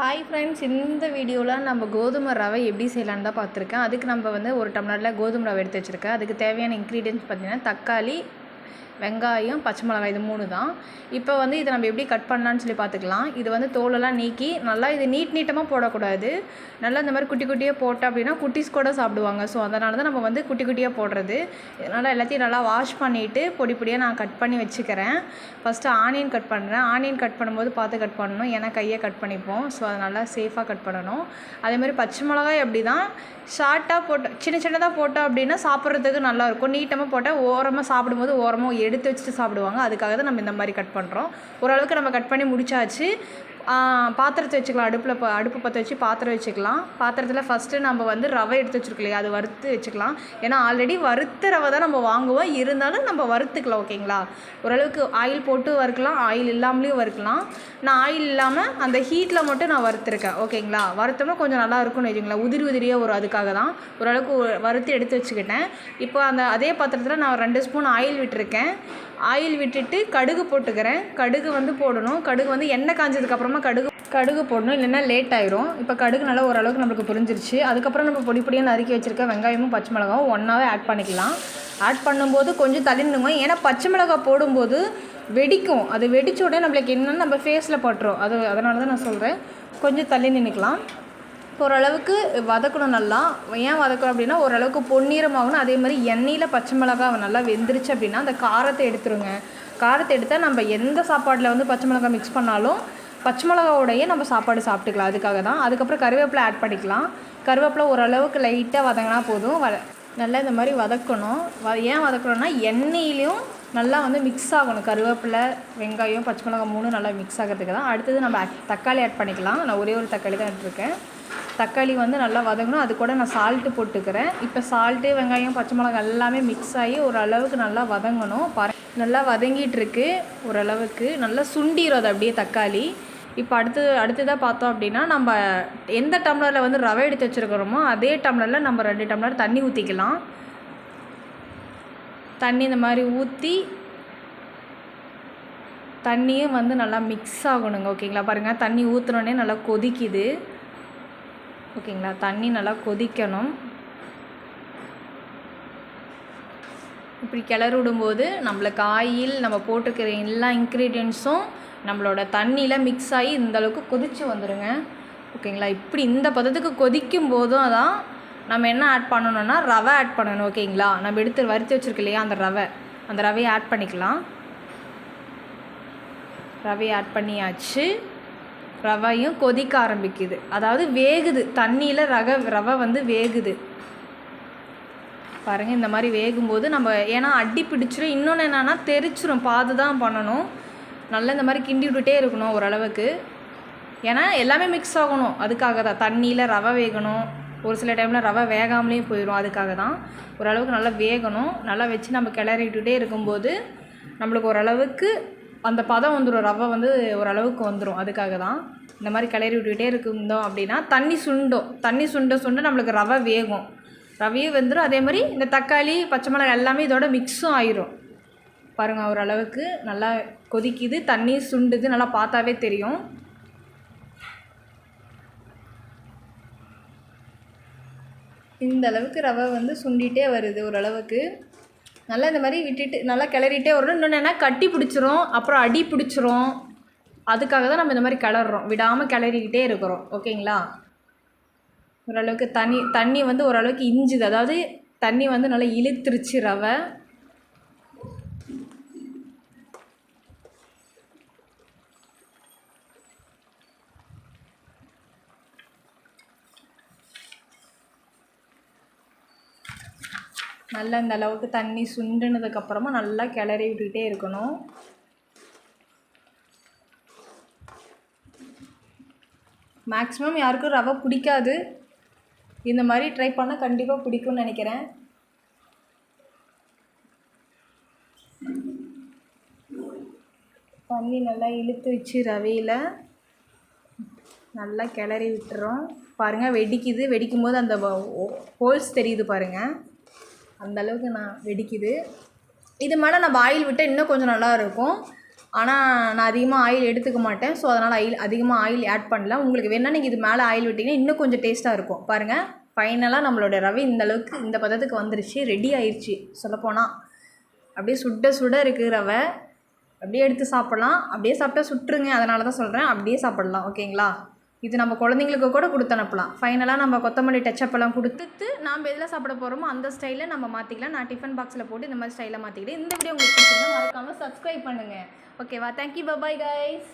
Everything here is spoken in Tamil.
ஹாய் ஃப்ரெண்ட்ஸ் இந்த வீடியோவில் நம்ம கோதுமை ரவை எப்படி செய்யலான்னு தான் பார்த்துருக்கேன். அதுக்கு நம்ம வந்து ஒரு டம்ளரில் கோதுமை ரவை எடுத்து வச்சுருக்கேன். அதுக்கு தேவையான இன்க்ரீடியன்ஸ் பார்த்திங்கன்னா தக்காளி வெங்காயம் பச்சை மிளகாய் இது மூணு தான் இப்போ வந்து இதை நம்ம எப்படி கட் பண்ணலான்னு சொல்லி பார்த்துக்கலாம். இது வந்து தோலெல்லாம் நீக்கி நல்லா இது நீட் நீட்டமாக போடக்கூடாது. நல்லா இந்த மாதிரி குட்டி குட்டியாக போட்டோம் அப்படின்னா குட்டீஸ் கூட சாப்பிடுவாங்க. ஸோ அதனால தான் நம்ம வந்து குட்டி குட்டியாக போடுறது. இதனால் எல்லாத்தையும் நல்லா வாஷ் பண்ணிவிட்டு பொடி பொடியாக நான் கட் பண்ணி வச்சுக்கிறேன். ஃபஸ்ட்டு ஆனியன் கட் பண்ணுறேன் ஆனியன் கட் பண்ணும்போது பார்த்து கட் பண்ணணும். ஏன்னா கையை கட் பண்ணிப்போம். ஸோ அதை நல்லா சேஃபாக கட் பண்ணணும். அதேமாதிரி பச்சை மிளகாய் அப்படி தான் ஷார்ட்டாக போட்டு சின்ன சின்னதாக போட்டோம் அப்படின்னா சாப்பிட்றதுக்கு நல்லாயிருக்கும் நீட்டமாக போட்டால் ஓரமாக சாப்பிடும்போது ஓரமாக எடுத்து வச்சுட்டு சாப்பிடுவாங்க. அதுக்காக தான் நம்ம இந்த மாதிரி கட் பண்ணுறோம் ஓரளவுக்கு நம்ம கட் பண்ணி முடிச்சாச்சு. பாத்திரத்தை வச்சுக்கலாம். அடுப்பில் இப்போ அடுப்பு பற்ற வச்சு பாத்திரம் வச்சுக்கலாம். பாத்திரத்தில் ஃபஸ்ட்டு நம்ம வந்து ரவை எடுத்து வச்சுருக்கோம் இல்லையா? அது வறுத்து வச்சுக்கலாம். ஏன்னா ஆல்ரெடி வறுத்த ரவை தான் நம்ம வாங்குவோம். இருந்தாலும் நம்ம வறுத்துக்கலாம் ஓகேங்களா ஓரளவுக்கு ஆயில் போட்டு வறுக்கலாம். ஆயில் இல்லாமலேயும் வறுக்கலாம். நான் ஆயில் இல்லாமல் அந்த ஹீட்டில் மட்டும் நான் வறுத்துருக்கேன் ஓகேங்களா வறுத்தோம்னா கொஞ்சம் நல்லா இருக்கும்னு வச்சுங்களேன் உதிரி உதிரியாக வரும் அதுக்காக தான். ஓரளவுக்கு வறுத்து எடுத்து வச்சுக்கிட்டேன். இப்போ அந்த அதே பாத்திரத்தில் நான் ரெண்டு ஸ்பூன் ஆயில் விட்டுருக்கேன். ஆயில் விட்டுட்டு கடுகு போட்டுக்கிறேன். கடுகு வந்து போடணும். கடுகு வந்து எண்ணெய் காஞ்சதுக்கப்புறம் கடுகு கடுகு போடணும் இல்லைன்னா லேட் ஆயிரும். இப்போ கடுகு நல்லா ஓரளவுக்கு நம்மளுக்கு புரிஞ்சிருச்சு. அதுக்கப்புறம் நம்ம பொடி பொடியாக நறுக்கி வச்சிருக்க வெங்காயமும் பச்சை மிளகாவும் ஒன்றாவே ஆட் பண்ணிக்கலாம். ஆட் பண்ணும்போது கொஞ்சம் தள்ளி நின்னுங்க ஏன்னா பச்சை மிளகாய் போடும்போது வெடிக்கும். அது வெடிச்ச உடனே நம்மளுக்கு என்னென்னு நம்ம ஃபேஸில் பட்டுரும். அது அதனால தான் நான் சொல்கிறேன் கொஞ்சம் தள்ளி நின்றுக்கலாம் ஓரளவுக்கு வதக்கணும் நல்லா. ஏன் வதக்கணும் அப்படின்னா ஓரளவுக்கு பொன்னிறமாகணும். அதே மாதிரி எண்ணெயில் பச்சை மிளகாய் நல்லா வெந்துருச்சு அப்படின்னா அந்த காரத்தை எடுத்துருங்க. காரத்தை எடுத்தால் நம்ம எந்த சாப்பாட்டில் வந்து பச்சை மிளகா மிக்ஸ் பண்ணாலும் பச்சை மிளகாவோடையே நம்ம சாப்பாடு சாப்பிட்டுக்கலாம். அதுக்காக தான். அதுக்கப்புறம் கருவேப்பிலை ஆட் பண்ணிக்கலாம். கருவேப்பிலை ஓரளவுக்கு லைட்டாக வதங்கினா போதும். வ நல்லா இந்த மாதிரி வதக்கணும். வ ஏன் வதக்கணும்னா எண்ணெயிலையும் நல்லா வந்து மிக்ஸ் ஆகணும். கருவேப்பிலை வெங்காயம் பச்சை மிளகா மூணு நல்லா மிக்ஸ் ஆகிறதுக்கு தான். அடுத்தது நம்ம தக்காளி ஆட் பண்ணிக்கலாம். நான் ஒரே ஒரு தக்காளி தான் எடுத்துருக்கேன் தக்காளி வந்து நல்லா வதங்கணும். அது கூட நான் சால்ட்டு போட்டுக்கிறேன். இப்போ சால்ட்டு வெங்காயம் பச்சை மிளகா எல்லாமே மிக்ஸ் ஆகி ஓரளவுக்கு நல்லா வதங்கணும். பர நல்லா வதங்கிட்டுருக்கு ஓரளவுக்கு நல்லா சுண்டிடும் அது அப்படியே தக்காளி. இப்போ அடுத்து அடுத்ததாக பார்த்தோம் அப்படின்னா நம்ம எந்த டம்ளரில் வந்து ரவை எடுத்து வச்சுருக்கிறோமோ அதே டம்ளரில் நம்ம ரெண்டு டம்ளர் தண்ணி ஊற்றிக்கலாம் தண்ணி இந்த மாதிரி ஊற்றி தண்ணியும் வந்து நல்லா மிக்ஸ் ஆகணுங்க ஓகேங்களா? பாருங்கள் தண்ணி ஊற்றுனோடனே நல்லா கொதிக்குது. ஓகேங்களா? தண்ணி நல்லா கொதிக்கணும். இப்படி கிளறி விடும்போது நம்மளுக்கு ஆயில் நம்ம போட்டிருக்கிற எல்லா இன்க்ரீடியன்ஸும் நம்மளோட தண்ணியில் மிக்ஸ் ஆகி இந்தளவுக்கு கொதித்து வந்துடுங்க ஓகேங்களா இப்படி இந்த பதத்துக்கு கொதிக்கும் போதும் தான் நம்ம என்ன ஆட் பண்ணணும்னா ரவை ஆட் பண்ணணும் ஓகேங்களா நம்ம எடுத்து வறுத்து வச்சுருக்கு இல்லையா அந்த ரவை. அந்த ரவையை ஆட் பண்ணிக்கலாம். ரவையை ஆட் பண்ணியாச்சு. ரவையும் கொதிக்க ஆரம்பிக்குது. அதாவது வேகுது. தண்ணியில் ரக ரவை வந்து வேகுது. பாருங்கள் இந்த மாதிரி வேகும்போது நம்ம ஏன்னா அடி பிடிச்சிரும். இன்னொன்று என்னென்னா தெரிச்சிரும். பார்த்து தான் பண்ணணும். நல்லா இந்த மாதிரி கிண்டி விட்டுட்டே இருக்கணும் ஓரளவுக்கு. ஏன்னா எல்லாமே மிக்ஸ் ஆகணும். அதுக்காக தான். தண்ணியில் ரவை வேகணும். ஒரு சில டைமில் ரவை வேகாமலேயும் போயிடும் அதுக்காக தான். ஓரளவுக்கு நல்லா வேகணும். நல்லா வச்சு நம்ம கிளறி இருக்கும்போது நம்மளுக்கு ஓரளவுக்கு அந்த பதம் வந்துடும் ரவை வந்து ஓரளவுக்கு வந்துடும் அதுக்காக தான். இந்த மாதிரி கிளறி விட்டுக்கிட்டே இருந்தோம் அப்படின்னா தண்ணி சுண்டும். தண்ணி சுண்ட சுண்ட நம்மளுக்கு ரவை வேகும். ரவையும் வந்துடும் அதே மாதிரி இந்த தக்காளி பச்சை மிளகாய் எல்லாமே இதோட மிக்ஸும் ஆயிரும். பாருங்கள் ஓரளவுக்கு நல்லா கொதிக்குது தண்ணி சுண்டுது நல்லா பார்த்தாவே தெரியும். இந்த அளவுக்கு ரவை வந்து சுண்டிகிட்டே வருது ஓரளவுக்கு நல்லா இந்த மாதிரி விட்டுட்டு நல்லா கிளறிட்டே வரணும். இன்னொன்று என்ன கட்டி பிடிச்சிரும் அப்புறம் அடி பிடிச்சிரும். அதுக்காக தான் நம்ம இந்த மாதிரி கிளறோம் விடாமல் கிளறிக்கிட்டே இருக்கிறோம். ஓகேங்களா? ஓரளவுக்கு தண்ணி தண்ணி வந்து ஓரளவுக்கு இஞ்சுது. அதாவது தண்ணி வந்து நல்லா இழுத்துருச்சு ரவை. நல்லா இந்த அளவுக்கு தண்ணி சுண்டுனதுக்கப்புறமா நல்லா கிளறி விட்டுக்கிட்டே இருக்கணும். மேக்ஸிமம் யாருக்கும் ரவை பிடிக்காது. இந்த மாதிரி ட்ரை பண்ணால் கண்டிப்பாக பிடிக்கும்னு நினைக்கிறேன். தண்ணி நல்லா இழுத்து வச்சு ரவையில் நல்லா கிளறி விட்டுறோம். பாருங்கள் வெடிக்குது. வெடிக்கும் போது அந்த ஹோல்ஸ் தெரியுது பாருங்கள் அந்தளவுக்கு நான் வெடிக்குது. இது மேலே நம்ம ஆயில் விட்டால் இன்னும் கொஞ்சம் நல்லா இருக்கும். ஆனால் நான் அதிகமாக ஆயில் எடுத்துக்க மாட்டேன். ஸோ அதனால் ஆயில் அதிகமாக ஆயில் ஆட் பண்ணல. உங்களுக்கு வேணால் நீங்கள் இது மேலே ஆயில் விட்டிங்கன்னா இன்னும் கொஞ்சம் டேஸ்ட்டாக இருக்கும். பாருங்கள் ஃபைனலாக நம்மளோட ரவை இந்தளவுக்கு இந்த பதத்துக்கு வந்துருச்சு. ரெடி ஆயிடுச்சு சொல்லப்போனால் அப்படியே சுட சுட இருக்குது ரவை. அப்படியே எடுத்து சாப்பிட்லாம். அப்படியே சாப்பிட்டா சுட்டுருங்க அதனால தான் சொல்கிறேன் அப்படியே சாப்பிட்லாம். ஓகேங்களா இது நம்ம குழந்தைங்களுக்கு கூட கொடுத்து அனுப்பலாம். ஃபைனலாக நம்ம கொத்தமல்லி டச்சப் எல்லாம் கொடுத்துட்டு நாம் எதில் சாப்பிட போகிறோமோ அந்த ஸ்டைலில் நம்ம மாற்றிக்கலாம் நான் டிஃபன் பாக்ஸில் போட்டு இந்த மாதிரி ஸ்டைலில் மாற்றிக்கிட்டு இந்த வீடியோ உங்களுக்கு பிடிச்சிருந்தா மறக்காமல் சப்ஸ்கிரைப் பண்ணுங்கள் ஓகேவா தேங்க்யூ பபாய் கைஸ்